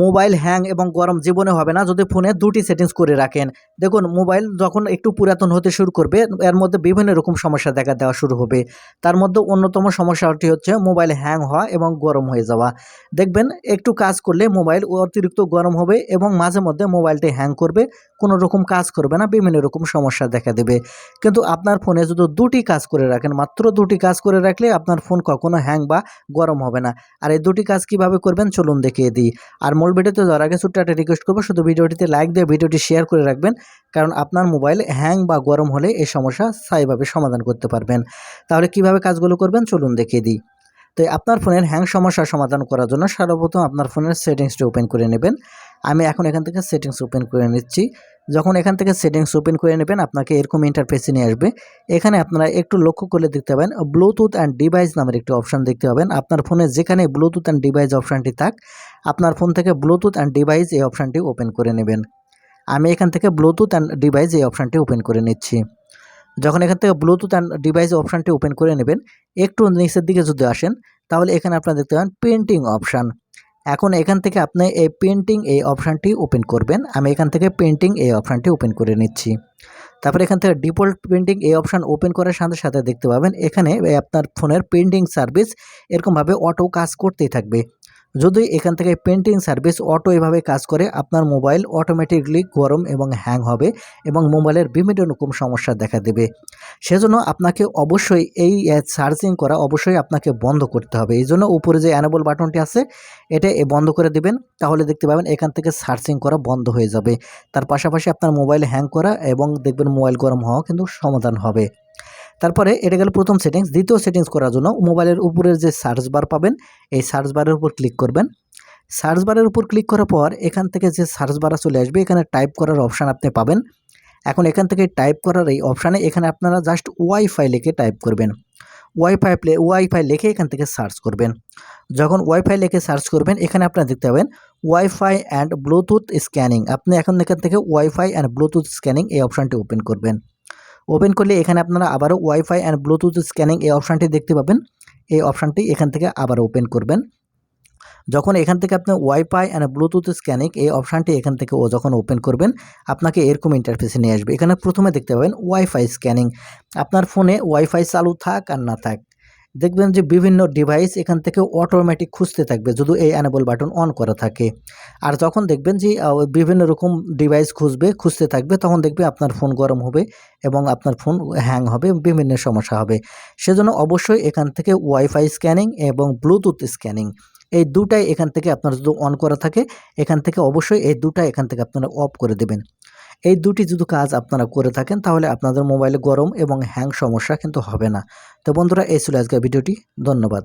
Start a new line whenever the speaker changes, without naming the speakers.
Mobile hang এবং গরম জীবনে হবে না যদি ফোনে দুটি সেটিংস করে রাখেন। দেখুন, মোবাইল যখন একটু পুরাতন হতে শুরু করবে, এর মধ্যে বিভিন্ন রকম সমস্যা দেখা দেওয়া শুরু হবে। তার মধ্যে অন্যতম সমস্যাটি হচ্ছে মোবাইল হ্যাং হওয়া এবং গরম হয়ে যাওয়া। দেখবেন, একটু কাজ করলে মোবাইল অতিরিক্ত গরম হবে এবং মাঝে মধ্যে মোবাইলটি হ্যাং করবে, কোনো রকম কাজ করবে না, বিভিন্ন রকম সমস্যা দেখা দেবে। কিন্তু আপনার ফোনে যদি দুটি কাজ করে রাখেন, মাত্র দুটি কাজ করে রাখলে আপনার ফোন কখনো হ্যাং বা গরম হবে না। আর এই দুটি কাজ কীভাবে করবেন, চলুন দেখিয়ে দিই। আর মূল ভিডিওতে যাওয়ার আগে ছোট্ট একটা রিকোয়েস্ট করব, শুধু ভিডিওটিতে লাইক দিয়ে ভিডিওটি শেয়ার করে রাখবেন, কারণ আপনার মোবাইল হ্যাং বা গরম হলে এই সমস্যা স্থায়ীভাবে সমাধান করতে পারবেন। তাহলে কীভাবে কাজগুলো করবেন, চলুন দেখিয়ে দিই। তো আপনার ফোনের হ্যাং সমস্যার সমাধান করার জন্য সর্বপ্রথম আপনার ফোনের সেটিংসটি ওপেন করে নেবেন। আমি এখন এখান থেকে সেটিংস ওপেন করে নিচ্ছি। যখন এখান থেকে সেটিংস ওপেন করে নেবেন, আপনাকে এরকম ইন্টারফেসে নিয়ে আসবে। এখানে আপনারা একটু লক্ষ্য করলে দেখতে পাবেন ব্লুটুথ অ্যান্ড ডিভাইস নামের একটি অপশান দেখতে পাবেন। আপনার ফোনে যেখানে ব্লুটুথ অ্যান্ড ডিভাইস অপশানটি থাক, আপনার ফোন থেকে ব্লুটুথ অ্যান্ড ডিভাইস এই অপশানটি ওপেন করে নেবেন। আমি এখান থেকে ব্লুটুথ অ্যান্ড ডিভাইস এই অপশানটি ওপেন করে নিচ্ছি। যখন এখান থেকে ব্লুটুথ অ্যান্ড ডিভাইস অপশানটি ওপেন করে নেবেন, একটু নিচের দিকে যদি আসেন তাহলে এখানে আপনারা দেখতে পাবেন পেন্টিং অপশান এখন এখান থেকে আপনি এই পেন্টিং এই অপশানটি ওপেন করবেন। আমি এখান থেকে পেন্টিং এই অপশানটি ওপেন করে নিচ্ছি। তারপরে এখান থেকে ডিফল্ট পেন্টিং এই অপশান ওপেন করার সাথে সাথে দেখতে পাবেন, এখানে আপনার ফোনের পেন্টিং সার্ভিস এরকমভাবে অটো কাজ করতেই থাকবে। যদি এখান থেকে পেন্টিং সার্ভিস অটো এভাবে কাজ করে, আপনার মোবাইল অটোমেটিকলি গরম এবং হ্যাং হবে এবং মোবাইলের বিভিন্ন রকম সমস্যা দেখা দেবে। সেজন্য আপনাকে অবশ্যই এই সার্চিং করা অবশ্যই আপনাকে বন্ধ করতে হবে। এই জন্য উপরে যে অ্যানেবল বাটনটি আছে, এটা বন্ধ করে দিবেন। তাহলে দেখতে পাবেন এখান থেকে সার্চিং করা বন্ধ হয়ে যাবে। তার পাশাপাশি আপনার মোবাইল হ্যাং করা এবং দেখবেন মোবাইল গরম হওয়া কিন্তু সমাধান হবে। তারপরে এটা গেল প্রথম সেটিংস দ্বিতীয় সেটিংস করার জন্য মোবাইলের উপরের যে সার্চ বার পাবেন, এই সার্চ বারের উপর ক্লিক করবেন। সার্চ বারের উপর ক্লিক করার পর এখান থেকে যে সার্চ বারা চলে আসবে, এখানে টাইপ করার অপশান আপনি পাবেন। এখন এখান থেকে টাইপ করার এই অপশানে এখানে আপনারা জাস্ট ওয়াইফাই লিখে টাইপ করবেন। ওয়াইফাই প্লে ওয়াইফাই লিখে এখান থেকে সার্চ করবেন। যখন ওয়াইফাই লিখে সার্চ করবেন, এখানে আপনারা দেখতে পাবেন ওয়াইফাই অ্যান্ড ব্লুটুথ স্ক্যানিং আপনি এখন এখান থেকে ওয়াইফাই অ্যান্ড ব্লুটুথ স্ক্যানিং এই অপশানটি ওপেন করবেন। ওপেন করলে এখানে আপনারা আবারও ওয়াইফাই অ্যান্ড ব্লুটুথ স্ক্যানিং এই অপশানটি দেখতে পাবেন। এই অপশানটি এখান থেকে আবার ওপেন করবেন। যখন এখান থেকে আপনি ওয়াইফাই অ্যান্ড ব্লুটুথ স্ক্যানিং এই অপশানটি এখান থেকে ও যখন ওপেন করবেন, আপনাকে এরকম ইন্টারফেসে নিয়ে আসবে। এখানে প্রথমে দেখতে পাবেন ওয়াইফাই স্ক্যানিং আপনার ফোনে ওয়াইফাই চালু থাক আর না থাক। দেখবেন যে বিভিন্ন ডিভাইস এখান থেকে অটোমেটিক খুঁজতে থাকবে যদি এই অ্যানেবল বাটন অন করা থাকে। আর যখন দেখবেন যে বিভিন্ন রকম ডিভাইস খুঁজবে, খুঁজতে থাকবে, তখন দেখবে আপনার ফোন গরম হবে এবং আপনার ফোন হ্যাং হবে, বিভিন্ন সমস্যা হবে। সেজন্য অবশ্যই এখান থেকে ওয়াইফাই স্ক্যানিং এবং ব্লুটুথ স্ক্যানিং এই দুটাই এখান থেকে আপনার যদি অন করা থাকে। এখান থেকে অবশ্যই এই দুটা এখান থেকে আপনারা অফ করে দেবেন। এই দুটি যদি কাজ আপনারা করে থাকেন, তাহলে আপনাদের মোবাইলে গরম এবং হ্যাং সমস্যা কিন্তু হবে না। তো বন্ধুরা, এই ছিল আজকের ভিডিওটি। ধন্যবাদ।